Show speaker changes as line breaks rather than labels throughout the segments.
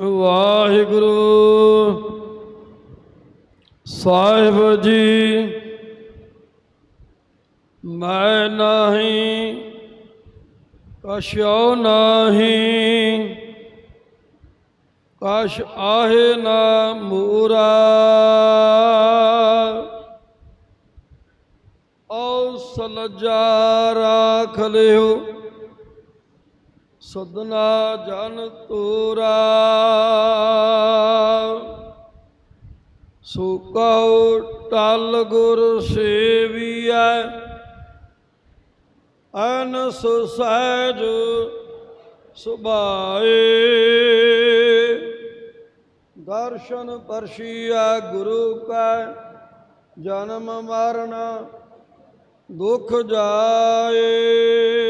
ਵਾਹਿਗੁਰੂ। ਸਾਹਿਬ ਜੀ, ਮੈਂ ਨਹੀਂ ਕਛੋ ਨਹੀਂ ਕਛ ਆਹੇ ਨਾ ਮੂਰਾ। ਔ ਸਲਜਾ ਰਾਖ ਲਿਓ। ਸਦਨਾ ਜਨ ਤੋਰਾ। ਸੋ ਕਉ ਟਲ ਗੁਰ ਸੇਵੀਐ, ਅਨਸ ਸਹਿਜ ਸੁਭਾਏ। ਦਰਸ਼ਨ ਪਰਸ਼ੀਆ ਗੁਰੂ ਕੈ, ਜਨਮ ਮਰਨ ਦੁਖ ਜਾਏ।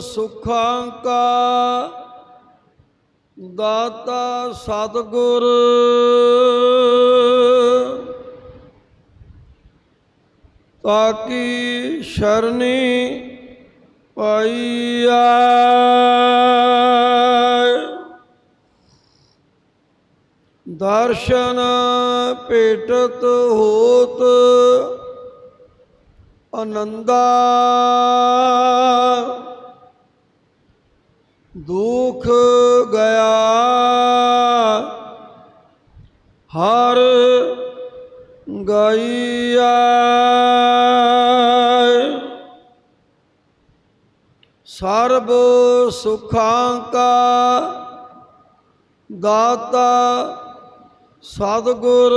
ਸੁਖਾਂ ਕਾ ਦਾਤਾ ਸਤਗੁਰ। ਤਾਕੀ ਸ਼ਰਨੀ ਪਾਈਆ ਦਰਸ਼ਨ ਭੇਟਤ ਹੋਤ ਆਨੰਦਾ ਦੁਖ ਗਿਆ। ਹਰ ਗਈਆ ਸਰਬ ਸੁਖਾਂ ਕਾ ਦਾਤਾ ਸਤਿਗੁਰ।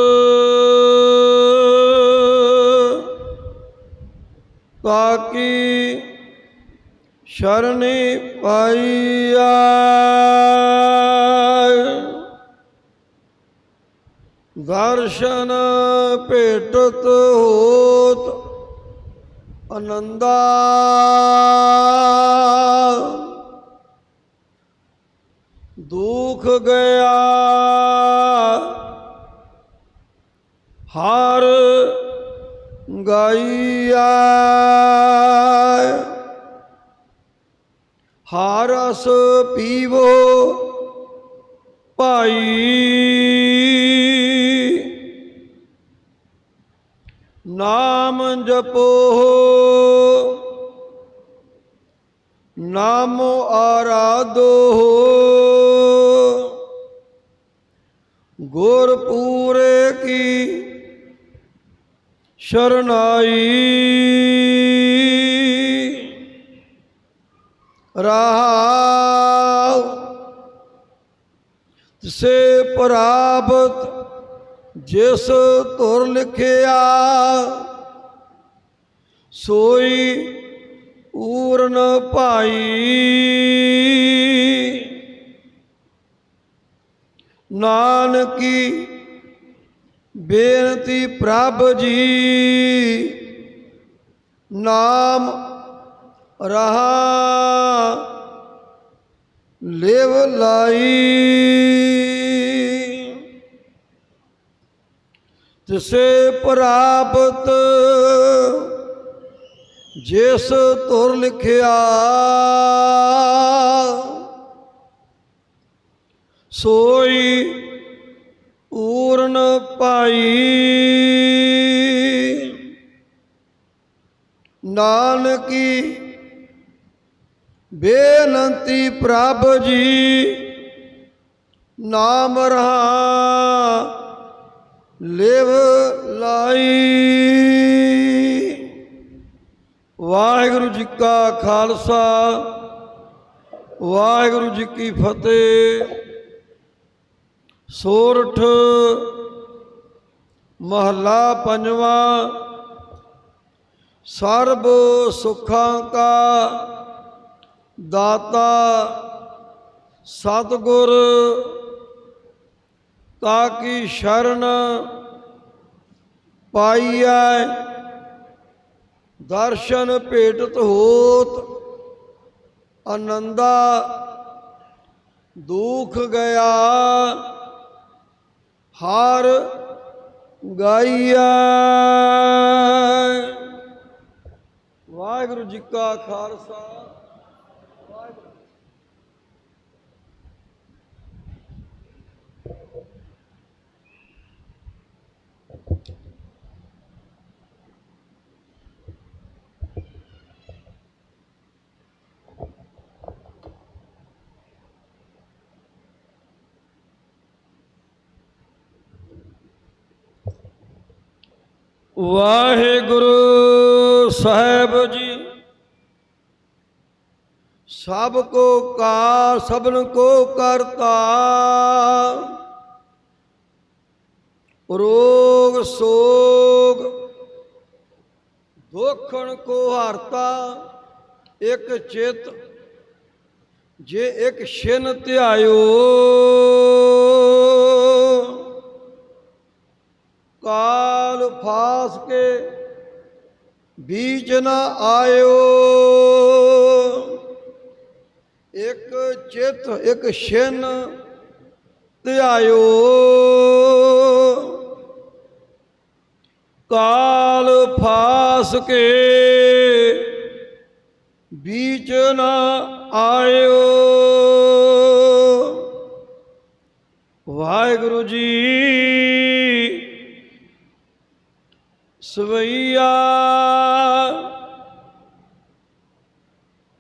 ਤਾਕੀ ਸ਼ਰਣੀ ਪਾਈਆ। ਦਰਸ਼ਨ ਭੇਟਤ ਹੋਤ ਆਨੰਦਾ ਦੁਖ ਗਿਆ। ਹਰ ਗਾਈਆ। ਹਾਰਸ ਪੀਵੋ ਭਾਈ। ਨਾਮ ਜਪੋ। ਨਾਮ ਆਰਾਧੋ। ਗੁਰ ਪੂਰੇ ਕੀ ਸ਼ਰਨਾਈ। ਰਹਾਉ ਸੇ ਪ੍ਰਾਪਤ ਜਿਸ ਤੁਰ ਲਿਖਿਆ ਸੋਈ ਊਰਨ ਭਾਈ। ਨਾਨਕੀ ਬੇਨਤੀ ਪ੍ਰਭ ਜੀ ਨਾਮ ਰਹਾ ਲੇਵ ਲਾਈ। ਤਿਸੇ ਪ੍ਰਾਪਤ ਜਿਸ ਤੁਰ ਲਿਖਿਆ ਸੋਈ ਪੂਰਨ ਪਾਈ। ਨਾਨਕੀ ਬੇਨੰਤੀ ਪ੍ਰਭ ਜੀ, ਨਾਮ ਰਹਾ, ਲਿਵ ਲਾਈ। ਵਾਹਿਗੁਰੂ ਜੀ ਕਾ ਖਾਲਸਾ, ਵਾਹਿਗੁਰੂ ਜੀ ਕੀ ਫਤਿਹ। ਸੋਰਠ, ਮਹੱਲਾ ਪੰਜਵਾ, ਸਰਬ ਸੁਖਾਂ ਕਾ ਦਾਤਾ ਸਤਗੁਰ ਤਾ ਕੀ ਸ਼ਰਨ ਪਾਈਐ, ਦਰਸ਼ਨ ਭੇਟਤ ਹੋਤ ਆਨੰਦਾ, ਦੁਖ ਗਿਆ, ਹਰ ਗਾਈਐ। ਵਾਹਿਗੁਰੂ ਜੀ ਕਾ ਖਾਲਸਾ ਵਾਹਿਗੁਰੂ ਵਾਹਿਗੁਰੂ ਸਾਹਿਬ ਜੀ। ਸਭ ਕੋ ਕਾਰ ਸਭਨ ਕੋ ਕਰਤਾ। ਰੋਗ, ਸੋਗ, ਦੁਖਣ ਕੋ ਹਰਤਾ, ਇੱਕ ਚਿਤ, ਜੇ ਇੱਕ ਛਿਨ ਧਿਆਇਓ, ਕਾਲ ਫਾਸ ਕੇ ਬੀਜ ਨਾ ਆਇਓ। ਇੱਕ ਚਿਤ, ਇੱਕ ਛਿਨ ਧਿਆਇਓ। ਕਾਲ ਫਾਸ ਕੇ ਬੀਚ ਨਾ ਆਇਓ। ਵਾਹਿਗੁਰੂ ਜੀ, ਸਵਈਆ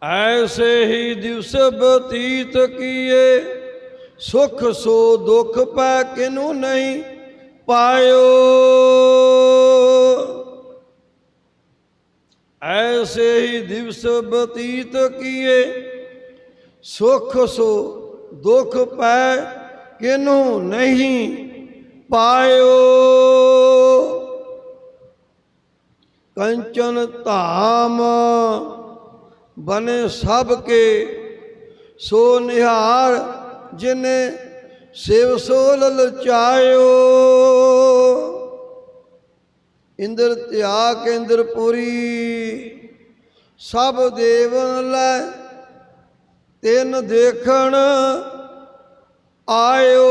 ਐਸੇ ਹੀ ਦਿਵਸ ਬਤੀਤ ਕੀਏ, ਸੁਖ ਸੋ ਦੁਖ ਪੈ ਕਿਨੂੰ ਨਹੀਂ ਪਾਇਓ। ਐਸੇ ਹੀ ਦਿਵਸ ਬਤੀਤ ਕੀਏ। ਸੁਖ ਸੋ ਦੁਖ ਪੈ ਕਿਨੂੰ ਨਹੀਂ ਪਾਇਓ। ਕੰਚਨ ਧਾਮ ਬਨੇ ਸਭ ਕੇ ਸੋ ਨਿਹਾਰ ਜਿਨੇ ਸਿਵ ਸੋ ਲਲਚਾਇਓ ਇੰਦਰ ਧਿਆ ਕੇਂਦਰਪੁਰੀ ਸਭ ਦੇਵਨ ਲੈ ਤਿੰਨ ਦੇਖਣ ਆਇਓ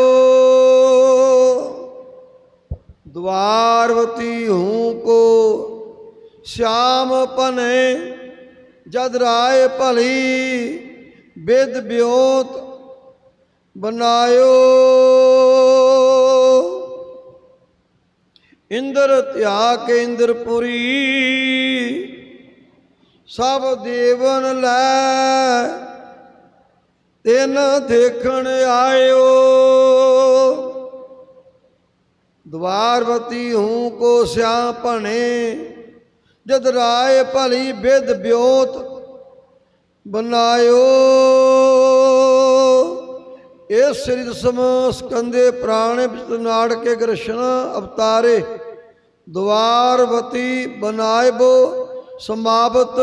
द्वारवती हूँ को श्याम पने जद राय भली विद ब्योत बनायो ਇੰਦਰ ਧਿਆ ਕੇ ਇੰਦਰਪੁਰੀ ਸਭ ਦੇਵਨ ਲੈ। ਤਿੰਨ ਦੇਖਣ ਆਇਓ, ਦਵਾਰਵਤੀ ਹੂੰ ਕੋ ਸਿਆ ਭਣੇ, ਜਦ ਰਾਏ ਭਲੀ ਬਿਦ ਬਿਓਤ ਬਨਾਇਓ। ਇਹ ਸ੍ਰੀ ਦਸਮ ਸਕੰਦੇ ਪ੍ਰਾਣ ਨਾੜ ਕੇ ਕ੍ਰਿਸ਼ਨ ਅਵਤਾਰੇ। ਦਵਾਰਵਤੀ ਬਨਾਇਬੋ ਸਮਾਪਤ।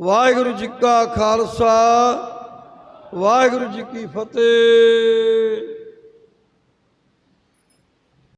ਵਾਹਿਗੁਰੂ ਜੀ ਕਾ ਖਾਲਸਾ ਵਾਹਿਗੁਰੂ ਜੀ ਕੀ ਫਤਿਹ।